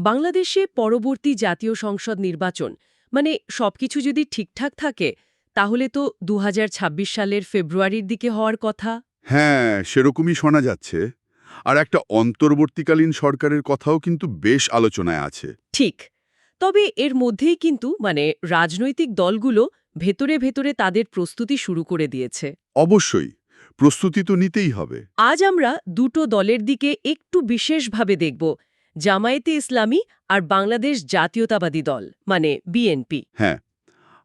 বাংলাদেশে পরবর্তী জাতীয় সংসদ নির্বাচন মানে সবকিছু যদি ঠিকঠাক থাকে তাহলে তো দু হাজার ছাব্বিশ সালের ফেব্রুয়ারির দিকে হওয়ার কথা। হ্যাঁ সেরকমই শোনা যাচ্ছে। আর একটা অন্তর্বর্তীকালীন সরকারের কথাও কিন্তু বেশ আলোচনায় আছে। ঠিক। তবে এর মধ্যেই কিন্তু মানে রাজনৈতিক দলগুলো ভেতরে ভেতরে তাদের প্রস্তুতি শুরু করে দিয়েছে। অবশ্যই প্রস্তুতি তো নিতেই হবে। আজ আমরা দুটো দলের দিকে একটু বিশেষভাবে দেখব। জামায়াতে ইসলামী আর বাংলাদেশ জাতীয়তাবাদী দল মানে বিএনপি। হ্যাঁ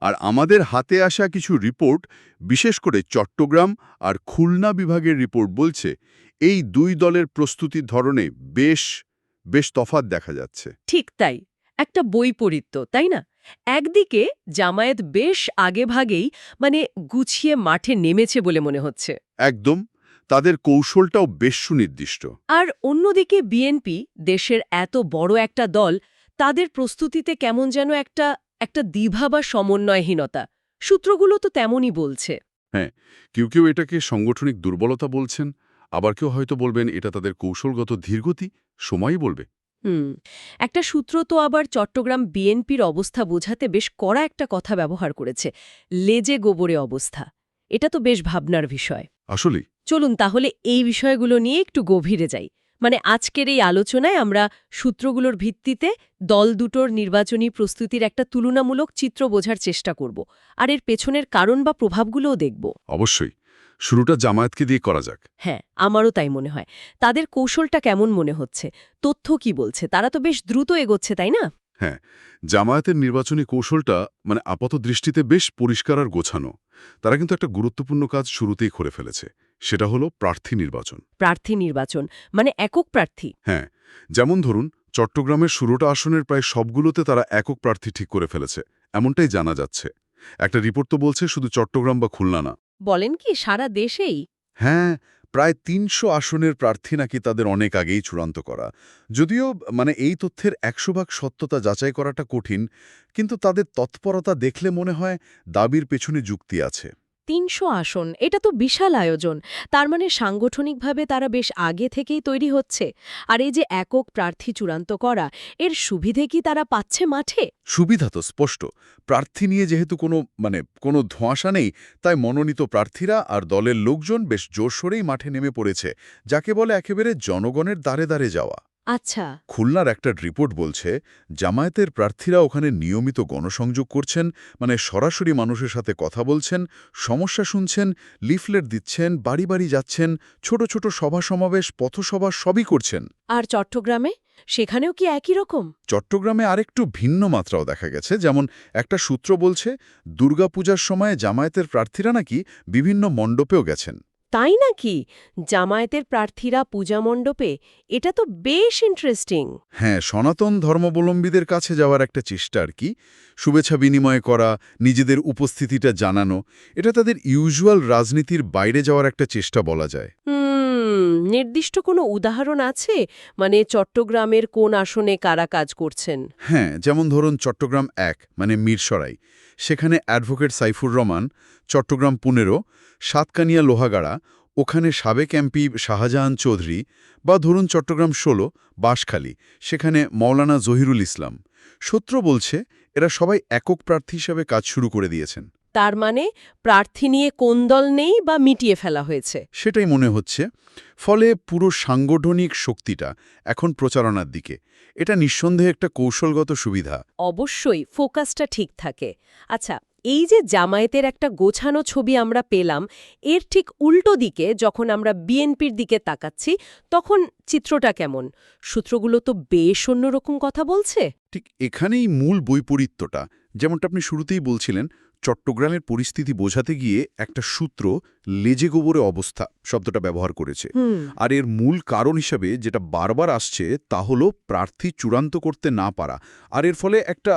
আর আমাদের হাতে আসা কিছু রিপোর্ট বিশেষ করে চট্টগ্রাম আর খুলনা বিভাগের রিপোর্ট বলছে এই দুই দলের প্রস্তুতির ধরনে বেশ বেশ তফাৎ দেখা যাচ্ছে। ঠিক তাই একটা বৈপরীত্য তাই না? একদিকে জামায়াত বেশ আগেভাগেই মানে গুছিয়ে মাঠে নেমেছে বলে মনে হচ্ছে। একদম তাদের কৌশলটাও বেশ সুনির্দিষ্ট। আর অন্যদিকে বিএনপি দেশের এত বড় একটা দল তাদের প্রস্তুতিতে কেমন যেন একটা একটা দ্বিভা বা সমন্বয়হীনতা। সূত্রগুলো তো তেমনই বলছে। হ্যাঁ কেউ কেউ এটাকে সাংগঠনিক দুর্বলতা বলছেন আবার কেউ হয়তো বলবেন এটা তাদের কৌশলগত ধীরগতি সময়ই বলবে। হুম একটা সূত্র তো আবার চট্টগ্রাম বিএনপির অবস্থা বোঝাতে বেশ কড়া একটা কথা ব্যবহার করেছে লেজে গোবরে অবস্থা। এটা তো বেশ ভাবনার বিষয়। আসলেই। চলুন তাহলে এই বিষয়গুলো নিয়ে একটু গভীরে যাই। মানে আজকের এই আলোচনায় আমরা সূত্রগুলোর ভিত্তিতে দল দুটোর নির্বাচনী প্রস্তুতির একটা তুলনামূলক চিত্র বোঝার চেষ্টা করব আর এর পেছনের কারণ বা প্রভাবগুলোও দেখব। অবশ্যই। শুরুটা জামায়াতকে দিয়ে করা যাক। হ্যাঁ আমারও তাই মনে হয়। তাদের কৌশলটা কেমন মনে হচ্ছে? তথ্য কি বলছে? তারা তো বেশ দ্রুত এগোচ্ছে তাই না? জামায়াতের নির্বাচনী কৌশলটা মানে আপাত দৃষ্টিতে বেশ পরিষ্কার আর গোছানো। তারা কিন্তু একটা গুরুত্বপূর্ণ কাজ শুরুতেই করে ফেলেছে সেটা হলো প্রার্থী নির্বাচন। প্রার্থী নির্বাচন মানে একক প্রার্থী। হ্যাঁ যেমন ধরুন চট্টগ্রামের ষোলোটা আসনের প্রায় সবগুলোতে তারা একক প্রার্থী ঠিক করে ফেলেছে এমনটাই জানা যাচ্ছে। একটা রিপোর্ট তো বলছে শুধু চট্টগ্রাম বা খুলনা না। বলেন কি সারা দেশেই? হ্যাঁ প্রায় তিনশো আসনের প্রার্থী নাকি তাদের অনেক আগেই চূড়ান্ত করা। যদিও মানে এই তথ্যের একশো ভাগ সত্যতা যাচাই করাটা কঠিন, কিন্তু তাদের তৎপরতা দেখলে মনে হয় দাবির পেছনে যুক্তি আছে। তিনশো আসন, এটা তো বিশাল আয়োজন। তার মানে সাংগঠনিকভাবে তারা বেশ আগে থেকেই তৈরি হচ্ছে। আর এই যে একক প্রার্থী চূড়ান্ত করা, এর সুবিধে কি তারা পাচ্ছে মাঠে? সুবিধা তো স্পষ্ট। প্রার্থী নিয়ে যেহেতু কোনো মানে কোনো ধোঁয়াশা নেই, তাই মনোনীত প্রার্থীরা আর দলের লোকজন বেশ জোরসোরেই মাঠে নেমে পড়েছে, যাকে বলে একেবারে জনগণের দ্বারে দ্বারে যাওয়া। আচ্ছা। খুলনার একটা রিপোর্ট বলছে জামায়াতের প্রার্থীরা ওখানে নিয়মিত গণসংযোগ করছেন মানে সরাসরি মানুষের সাথে কথা বলছেন সমস্যা শুনছেন লিফলেট দিচ্ছেন বাড়ি বাড়ি যাচ্ছেন ছোট ছোট সভা সমাবেশ পথসভা সবই করছেন। আর চট্টগ্রামে? সেখানেও কি একই রকম? চট্টগ্রামে আরেকটু ভিন্ন মাত্রাও দেখা গেছে যেমন একটা সূত্র বলছে দুর্গাপূজার সময় জামায়াতের প্রার্থীরা নাকি বিভিন্ন মণ্ডপেও গেছেন। তাই নাকি? জামায়াতের প্রার্থীরা পূজা মণ্ডপে? এটা তো বেশ ইন্টারেস্টিং হ্যাঁ সনাতন ধর্মাবলম্বীদের কাছে যাওয়ার একটা চেষ্টা আর কি। শুভেচ্ছা বিনিময় করা নিজেদের উপস্থিতিটা জানানো এটা তাদের ইউজুয়াল রাজনীতির বাইরে যাওয়ার একটা চেষ্টা বলা যায়। হুম নির্দিষ্ট কোনো উদাহরণ আছে? মানে চট্টগ্রামের কোন আসনে কারা কাজ করছেন? হ্যাঁ যেমন ধরুন চট্টগ্রাম এক মানে মিরসরাই। সেখানে অ্যাডভোকেট সাইফুর রহমান, চট্টগ্রাম পনেরো, সাতকানিয়া লোহাগাড়া, ওখানে সাবেক এমপি শাহজাহান চৌধুরী বা ধরুন চট্টগ্রাম ষোলো, বাঁশখালী, সেখানে মৌলানা জহিরুল ইসলাম। সূত্র বলছে, এরা সবাই একক প্রার্থী হিসাবে কাজ শুরু করে দিয়েছেন। তার মানে প্রার্থী নিয়ে কোন দল নেই বা মিটিয়ে ফেলা হয়েছে? সেটাই মনে হচ্ছে। ফলে পুরো সাংগঠনিক শক্তিটা এখন প্রচারণার দিকে। এটা নিঃসন্দেহে একটা কৌশলগত সুবিধা। অবশ্যই ফোকাসটা ঠিক থাকে। আচ্ছা এই যে জামায়াতের একটা গোছানো ছবি আমরা পেলাম এর ঠিক উল্টো দিকে যখন আমরা বিএনপির দিকে তাকাচ্ছি তখন চিত্রটা কেমন? সূত্রগুলো তো বেশ অন্যরকম কথা বলছে। ঠিক এখানেই মূল বৈপরীত্যটা যেমনটা আপনি শুরুতেই বলছিলেন চট্টগ্রামের পরিস্থিতি বোঝাতে গিয়ে একটা সূত্র লেজে গোবরে অবস্থা শব্দটা ব্যবহার করেছে। আর এর মূল কারণ হিসাবে যেটা বারবার আসছে তা হলো প্রার্থী চূড়ান্ত করতে না পারা। আর এর ফলে একটা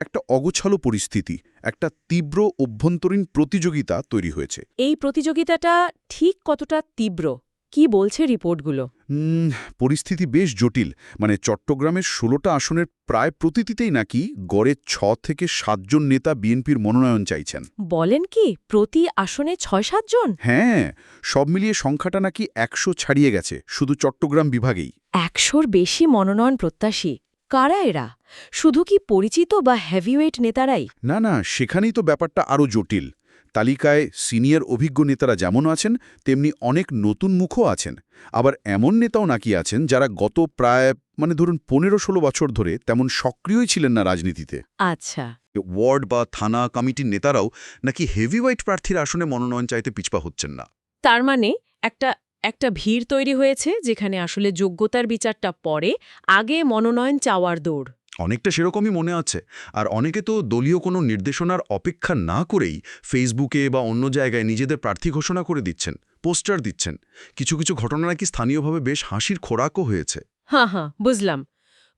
একটা অগোছালো পরিস্থিতি একটা তীব্র অভ্যন্তরীণ প্রতিযোগিতা তৈরি হয়েছে। এই প্রতিযোগিতাটা ঠিক কতটা তীব্র? কি বলছে রিপোর্টগুলো? উম, পরিস্থিতি বেশ জটিল। মানে চট্টগ্রামের ষোলোটা আসনের প্রায় প্রতিটিতেই নাকি গড়ে ছ থেকে সাতজন নেতা বিএনপির মনোনয়ন চাইছেন। বলেন কি প্রতি আসনে ছয় সাতজন হ্যাঁ সব মিলিয়ে সংখ্যাটা নাকি একশো ছাড়িয়ে গেছে শুধু চট্টগ্রাম বিভাগেই। একশোর বেশি মনোনয়ন প্রত্যাশী। কারা এরা? শুধু কি পরিচিত বা হেভিওয়েট নেতারাই? না না সেখানেই তো ব্যাপারটা আরও জটিল। তালিকায় সিনিয়র অভিজ্ঞ নেতারা যেমন আছেন তেমনি অনেক নতুন মুখও আছেন। আবার এমন নেতাও নাকি আছেন যারা গত প্রায় মানে ধরুন পনেরো ষোলো বছর ধরে তেমন সক্রিয়ই ছিলেন না রাজনীতিতে। আচ্ছা। ওয়ার্ড বা থানা কমিটির নেতারাও নাকি হেভি হেভিওয়েট প্রার্থীর আসনে মনোনয়ন চাইতে পিছপা হচ্ছেন না। তার মানে একটা একটা ভিড় তৈরি হয়েছে যেখানে আসলে যোগ্যতার বিচারটা পরে আগে মনোনয়ন চাওয়ার দৌড়। অনেকটা সেরকমই মনে আছে। আর অনেকে তো দলীয় কোনো নির্দেশনার অপেক্ষা না করেই ফেসবুকে বা অন্য জায়গায় নিজেদের প্রার্থী ঘোষণা করে দিচ্ছেন পোস্টার দিচ্ছেন। কিছু কিছু ঘটনা নাকি স্থানীয়ভাবে বেশ হাসির খোরাকও হয়েছে। হ্যাঁ হ্যাঁ বুঝলাম।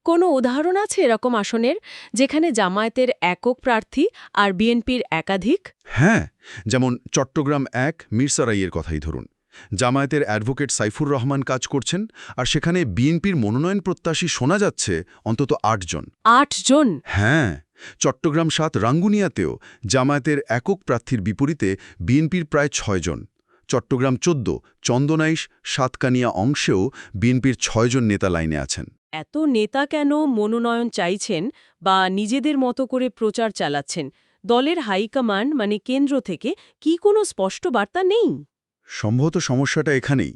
কোনো উদাহরণ আছে এরকম আসনের যেখানে জামায়াতের একক প্রার্থী আর বিএনপির একাধিক? হ্যাঁ যেমন চট্টগ্রাম এক মিরসারাইয়ের কথাই ধরুন। জামায়াতের অ্যাডভোকেট সাইফুর রহমান কাজ করছেন আর সেখানে বিএনপির মনোনয়ন প্রত্যাশী শোনা যাচ্ছে অন্তত আটজন আটজন হ্যাঁ চট্টগ্রাম সাত রাঙ্গুনিয়াতেও জামায়াতের একক প্রার্থীর বিপরীতে বিএনপির প্রায় ছয়জন চট্টগ্রাম চোদ্দ চন্দনাইশ সাতকানিয়া অংশেও বিএনপির ছয়জন নেতা লাইনে আছেন। এত নেতা কেন মনোনয়ন চাইছেন বা নিজেদের মতো করে প্রচার চালাচ্ছেন? দলের হাইকমান্ড মানে কেন্দ্র থেকে কি কোনো স্পষ্ট বার্তা নেই? সম্ভবত সমস্যাটা এখানেই।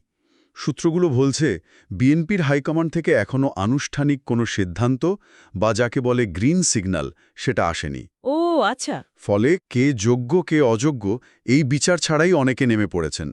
সূত্রগুলো বলছে বিএনপির হাইকমান্ড থেকে এখনও আনুষ্ঠানিক কোনো সিদ্ধান্ত বা যাকে বলে গ্রিন সিগন্যাল সেটা আসেনি। ও আচ্ছা। ফলে কে যোগ্য কে অযোগ্য এই বিচার ছাড়াই অনেকে নেমে পড়েছেন।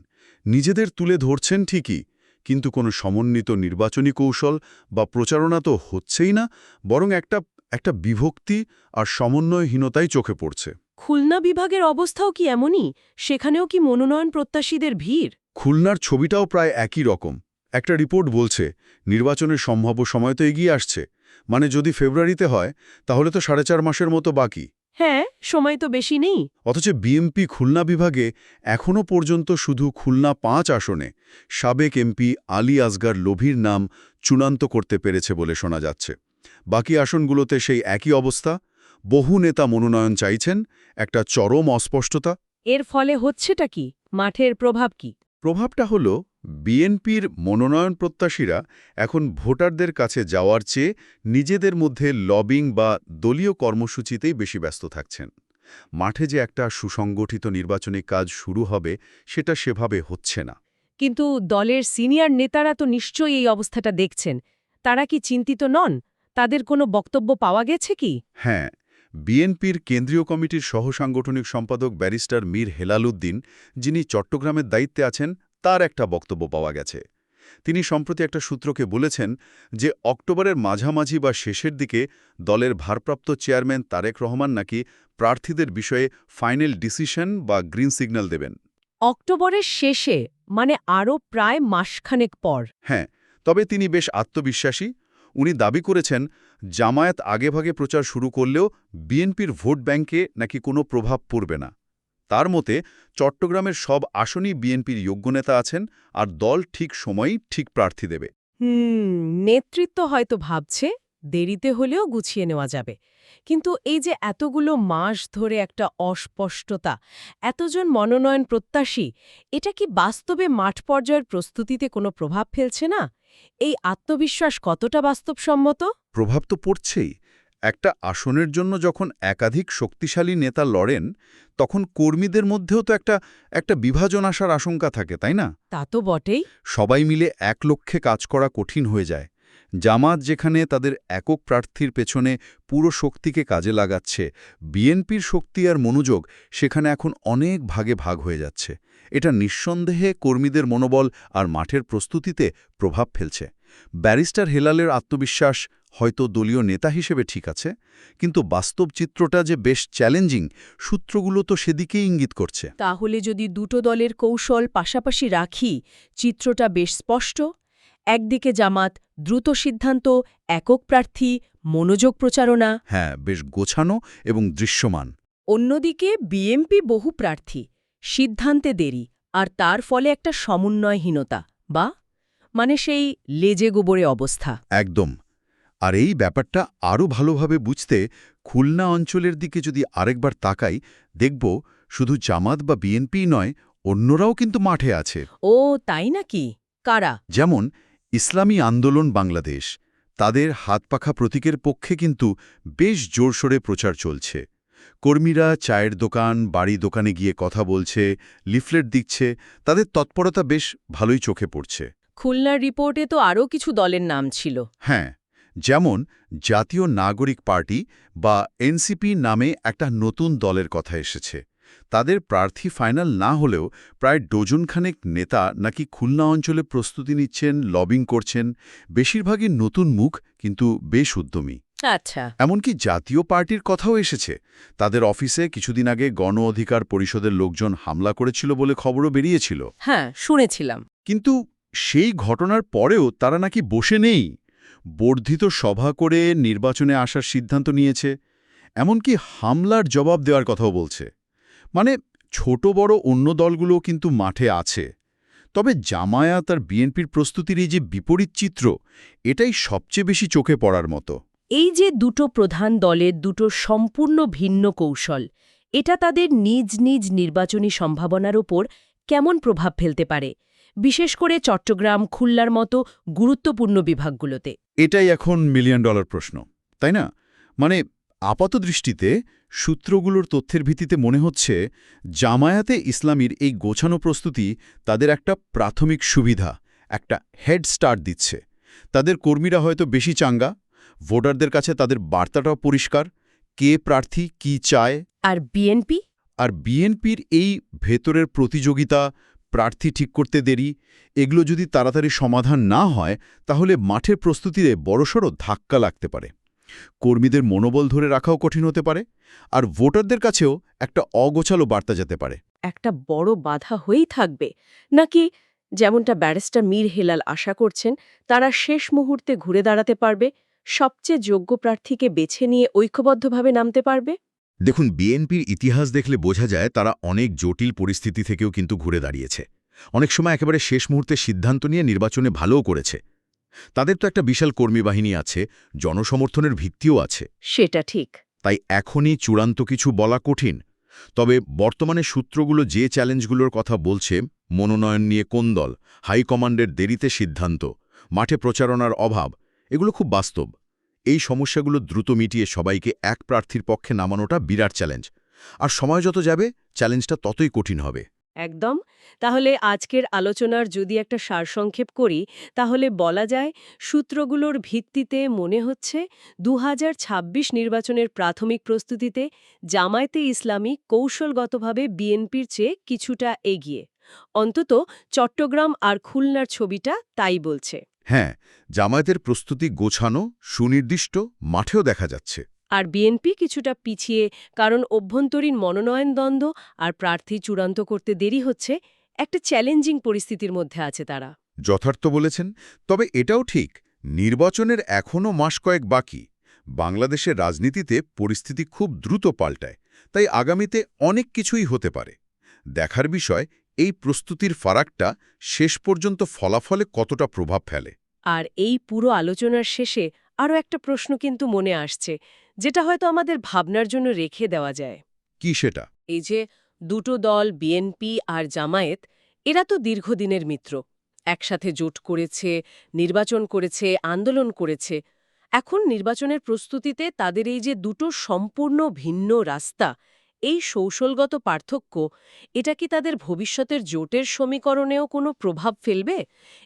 নিজেদের তুলে ধরছেন ঠিকই কিন্তু কোনো সমন্বিত নির্বাচনী কৌশল বা প্রচারণা তো হচ্ছেই না বরং একটা একটা বিভক্তি আর সমন্বয়হীনতাই চোখে পড়ছে। খুলনা বিভাগের অবস্থাও কি এমনই? সেখানেও কি মনোনয়ন প্রত্যাশীদের ভিড়? খুলনার ছবিটাও প্রায় একই রকম। একটা রিপোর্ট বলছে নির্বাচনের সম্ভাব্য সময় তো এগিয়ে আসছে। মানে যদি ফেব্রুয়ারিতে হয় তাহলে তো সাড়ে চার মাসের মতো বাকি। হ্যাঁ সময় তো বেশি নেই। অথচ বিএমপি খুলনা বিভাগে এখনও পর্যন্ত শুধু খুলনা পাঁচ আসনে সাবেক এমপি আলী আসগার লোভির নাম চূড়ান্ত করতে পেরেছে বলে শোনা যাচ্ছে। বাকি আসনগুলোতে সেই একই অবস্থা। বহু নেতা মনোনয়ন চাইছেন একটা চরম অস্পষ্টতা। এর ফলে হচ্ছেটা কি? মাঠের প্রভাব কি? প্রভাবটা হল বিএনপির মনোনয়ন প্রত্যাশীরা এখন ভোটারদের কাছে যাওয়ার চেয়ে নিজেদের মধ্যে লবিং বা দলীয় কর্মসূচিতেই বেশি ব্যস্ত থাকছেন। মাঠে যে একটা সুসংগঠিত নির্বাচনী কাজ শুরু হবে সেটা সেভাবে হচ্ছে না। কিন্তু দলের সিনিয়র নেতারা তো নিশ্চয়ই এই অবস্থাটা দেখছেন। তারা কি চিন্তিত নন? তাদের কোনো বক্তব্য পাওয়া গেছে কি? হ্যাঁ বিএনপির কেন্দ্রীয় কমিটির সহসাংগঠনিক সম্পাদক ব্যারিস্টার মীর হেলালুদ্দিন যিনি চট্টগ্রামের দায়িত্বে আছেন তার একটা বক্তব্য পাওয়া গেছে। তিনি সম্প্রতি একটা সূত্রকে বলেছেন যে অক্টোবরের মাঝামাঝি বা শেষের দিকে দলের ভারপ্রাপ্ত চেয়ারম্যান তারেক রহমান নাকি প্রার্থীদের বিষয়ে ফাইনাল ডিসিশন বা গ্রিন সিগন্যাল দেবেন। অক্টোবরের শেষে মানে আরও প্রায় মাসখানেক পর। হ্যাঁ তবে তিনি বেশ আত্মবিশ্বাসী। উনি দাবি করেছেন জামায়াত আগেভাগে প্রচার শুরু করলেও বিএনপির ভোট ব্যাংকে নাকি কোনো প্রভাব পড়বে না। তার মতে, চট্টগ্রামের সব আসনই বিএনপির যোগ্য নেতা আছেন আর দল ঠিক সময়েই ঠিক প্রার্থী দেবে। হুম, নেতৃত্ব হয়তো ভাবছে, দেরিতে হলেও গুছিয়ে নেওয়া যাবে। কিন্তু এই যে এতগুলো মাস ধরে একটা অস্পষ্টতা, এতজন মনোনয়ন প্রত্যাশী, এটা কি বাস্তবে মাঠ পর্যায়ের প্রস্তুতিতে কোনো প্রভাব ফেলছে না? এই আত্মবিশ্বাস কতটা বাস্তবসম্মত? প্রভাব তো পড়ছেই। একটা আসনের জন্য যখন একাধিক শক্তিশালী নেতা লড়েন তখন কর্মীদের মধ্যেও তো একটা একটা বিভাজন আসার আশঙ্কা থাকে তাই না? তা তো বটেই। সবাই মিলে এক লক্ষ্যে কাজ করা কঠিন হয়ে যায়। জামাত যেখানে তাদের একক প্রার্থীর পেছনে পুরো শক্তিকে কাজে লাগাচ্ছে, বিএনপির শক্তি আর মনোযোগ সেখানে এখন অনেক ভাগে ভাগ হয়ে যাচ্ছে। এটা নিঃসন্দেহে কর্মীদের মনোবল আর মাঠের প্রস্তুতিতে প্রভাব ফেলছে। ব্যারিস্টার হেলালের আত্মবিশ্বাস হয়তো দলীয় নেতা হিসেবে ঠিক আছে, কিন্তু বাস্তব চিত্রটা যে বেশ চ্যালেঞ্জিং, সূত্রগুলো তো সেদিকেই ইঙ্গিত করছে। তাহলে যদি দুটো দলের কৌশল পাশাপাশি রাখি, চিত্রটা বেশ স্পষ্ট। একদিকে জামাত দ্রুত সিদ্ধান্ত একক প্রার্থী মনোযোগ প্রচারণা। হ্যাঁ বেশ গোছানো এবং দৃশ্যমান। অন্যদিকে বিএমপি বহু প্রার্থী সিদ্ধান্তে দেরি আর তার ফলে একটা সমন্বয়হীনতা বা? মানে সেই লেজে গোবরে অবস্থা। একদম। আর এই ব্যাপারটা আরও ভালোভাবে বুঝতে খুলনা অঞ্চলের দিকে যদি আরেকবার তাকাই দেখব শুধু জামাত বা বিএনপি নয় অন্যরাও কিন্তু মাঠে আছে। ও তাই নাকি? কারা? যেমন ইসলামী আন্দোলন বাংলাদেশ। তাদের হাতপাখা প্রতীকের পক্ষে কিন্তু বেশ জোরসোরে প্রচার চলছে। কর্মীরা চায়ের দোকান বাড়ি দোকানে গিয়ে কথা বলছে লিফলেট দিচ্ছে তাদের তৎপরতা বেশ ভালোই চোখে পড়ছে। খুলনার রিপোর্টে তো আরও কিছু দলের নাম ছিল। হ্যাঁ যেমন জাতীয় নাগরিক পার্টি বা এনসিপি নামে একটা নতুন দলের কথা এসেছে। তাদের প্রার্থী ফাইনাল না হলেও প্রায় ডজনখানেক নেতা নাকি খুলনা অঞ্চলে প্রস্তুতি নিচ্ছেন লবিং করছেন বেশিরভাগই নতুন মুখ কিন্তু বেশ উদ্যমী। আচ্ছা। এমনকি জাতীয় পার্টির কথাও এসেছে। তাদের অফিসে কিছুদিন আগে গণ অধিকার পরিষদের লোকজন হামলা করেছিল বলে খবরও বেরিয়েছিল। হ্যাঁ শুনেছিলাম। কিন্তু সেই ঘটনার পরেও তারা নাকি বসে নেই। বর্ধিত সভা করে নির্বাচনে আসার সিদ্ধান্ত নিয়েছে। এমনকি হামলার জবাব দেওয়ার কথাও বলছে। মানে ছোট বড় অন্য দলগুলো কিন্তু মাঠে আছে। তবে জামায়াত আর বিএনপির প্রস্তুতির এই যে বিপরীত চিত্র এটাই সবচেয়ে বেশি চোখে পড়ার মতো। এই যে দুটো প্রধান দলের দুটো সম্পূর্ণ ভিন্ন কৌশল এটা তাদের নিজ নিজ নির্বাচনী সম্ভাবনার ওপর কেমন প্রভাব ফেলতে পারে? বিশেষ করে চট্টগ্রাম খুলনার মতো গুরুত্বপূর্ণ বিভাগগুলোতে। এটাই এখন মিলিয়ন ডলার প্রশ্ন তাই না? মানে আপাত দৃষ্টিতে সূত্রগুলোর তথ্যের ভিত্তিতে মনে হচ্ছে জামায়াতে ইসলামীর এই গোছানো প্রস্তুতি তাদের একটা প্রাথমিক সুবিধা একটা হেড স্টার্ট দিচ্ছে। তাদের কর্মীরা হয়তো বেশি চাঙ্গা ভোটারদের কাছে তাদের বার্তাটাও পরিষ্কার কে প্রার্থী কি চায়। আর বিএনপি আর বিএনপির এই ভেতরের প্রতিযোগিতা প্রার্থী ঠিক করতে দেরি এগুলো যদি তাড়াতাড়ি সমাধান না হয় তাহলে মাঠের প্রস্তুতিতে বড়সড় ধাক্কা লাগতে পারে। কর্মীদের মনোবল ধরে রাখাও কঠিন হতে পারে আর ভোটারদের কাছেও একটা অগোছালো বার্তা যেতে পারে। একটা বড় বাধা হয়েই থাকবে। নাকি যেমনটা ব্যারিস্টার মীর হেলাল আশা করছেন তারা শেষ মুহূর্তে ঘুরে দাঁড়াতে পারবে সবচেয়ে যোগ্য প্রার্থীকে বেছে নিয়ে ঐক্যবদ্ধভাবে নামতে পারবে? দেখুন বিএনপির ইতিহাস দেখলে বোঝা যায় তারা অনেক জটিল পরিস্থিতি থেকেও কিন্তু ঘুরে দাঁড়িয়েছে। অনেক সময় একেবারে শেষ মুহূর্তে সিদ্ধান্ত নিয়ে নির্বাচনে ভালোও করেছে। তাদের তো একটা বিশাল কর্মী বাহিনী আছে জনসমর্থনের ভিত্তিও আছে। সেটা ঠিক। তাই এখনই চূড়ান্ত কিছু বলা কঠিন। তবে বর্তমানে সূত্রগুলো যে চ্যালেঞ্জগুলোর কথা বলছে মনোনয়ন নিয়ে কোন দল হাইকমান্ডের দেরিতে সিদ্ধান্ত মাঠে প্রচারণার অভাব এগুলো খুব বাস্তব। এই সমস্যাগুলো দ্রুত মিটিয়ে সবাইকে এক প্রার্থীর পক্ষে নামানোটা বিরাট চ্যালেঞ্জ। আর সময় যত যাবে চ্যালেঞ্জটা ততই কঠিন হবে। একদম। তাহলে আজকের আলোচনার যদি একটা সারসংক্ষেপ করি, তাহলে বলা যায় সূত্রগুলোর ভিত্তিতে মনে হচ্ছে দু হাজার ছাব্বিশ নির্বাচনের প্রাথমিক প্রস্তুতিতে জামায়াতে ইসলামী কৌশলগতভাবে বিএনপির চেয়ে কিছুটা এগিয়ে। অন্তত চট্টগ্রাম আর খুলনার ছবিটা তাই বলছে। হ্যাঁ জামায়াতের প্রস্তুতি গোছানো, সুনির্দিষ্ট, মাঠেও দেখা যাচ্ছে। আর বিএনপি কিছুটা পিছিয়ে কারণ অভ্যন্তরীণ মনোনয়ন দ্বন্দ্ব আর প্রার্থী চূড়ান্ত করতে দেরি হচ্ছে একটা চ্যালেঞ্জিং পরিস্থিতির মধ্যে আছে তারা। যথার্থ বলেছেন তবে এটাও ঠিক নির্বাচনের এখনও মাস কয়েক বাকি। বাংলাদেশের রাজনীতিতে পরিস্থিতি খুব দ্রুত পাল্টায় তাই আগামীতে অনেক কিছুই হতে পারে। দেখার বিষয় এই প্রস্তুতির ফারাকটা শেষ পর্যন্ত ফলাফলে কতটা প্রভাব ফেলে। আর এই পুরো আলোচনার শেষে আরও একটা প্রশ্ন কিন্তু মনে আসছে যেটা হয়তো আমাদের ভাবনার জন্য রেখে দেওয়া যায়। কি সেটা? এই যে দুটো দল বিএনপি আর জামায়েত এরা তো দীর্ঘদিনের মিত্র। একসাথে জোট করেছে নির্বাচন করেছে আন্দোলন করেছে। এখন নির্বাচনের প্রস্তুতিতে তাদের এই যে দুটো সম্পূর্ণ ভিন্ন রাস্তা এই কৌশলগত পার্থক্য এটা কি তাদের ভবিষ্যতের জোটের সমীকরণেও কোনো প্রভাব ফেলবে?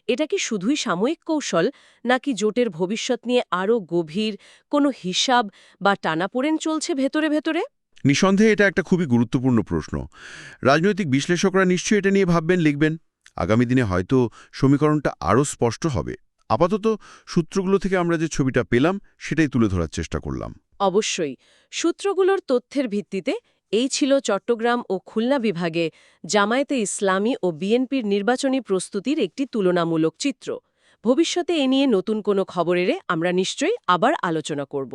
এটা কি শুধুই সাময়িক কৌশল নাকি জোটের ভবিষ্যৎ নিয়ে আরও গভীর কোনো হিসাব বা টানাপোড়েন চলছে ভেতরে ভেতরে? নিঃসন্দেহে এটা একটা খুবই গুরুত্বপূর্ণ প্রশ্ন। রাজনৈতিক বিশ্লেষকরা নিশ্চয়ই এটা নিয়ে ভাববেন লিখবেন। আগামী দিনে হয়তো সমীকরণটা আরও স্পষ্ট হবে। আপাতত সূত্রগুলো থেকে আমরা যে ছবিটা পেলাম সেটাই তুলে ধরার চেষ্টা করলাম। অবশ্যই। সূত্রগুলোর তথ্যের ভিত্তিতে এই ছিল চট্টগ্রাম ও খুলনা বিভাগে জামায়াতে ইসলামী ও বিএনপির নির্বাচনী প্রস্তুতির একটি তুলনামূলক চিত্র। ভবিষ্যতে এ নিয়ে নতুন কোনো খবরেরে আমরা নিশ্চয়ই আবার আলোচনা করব।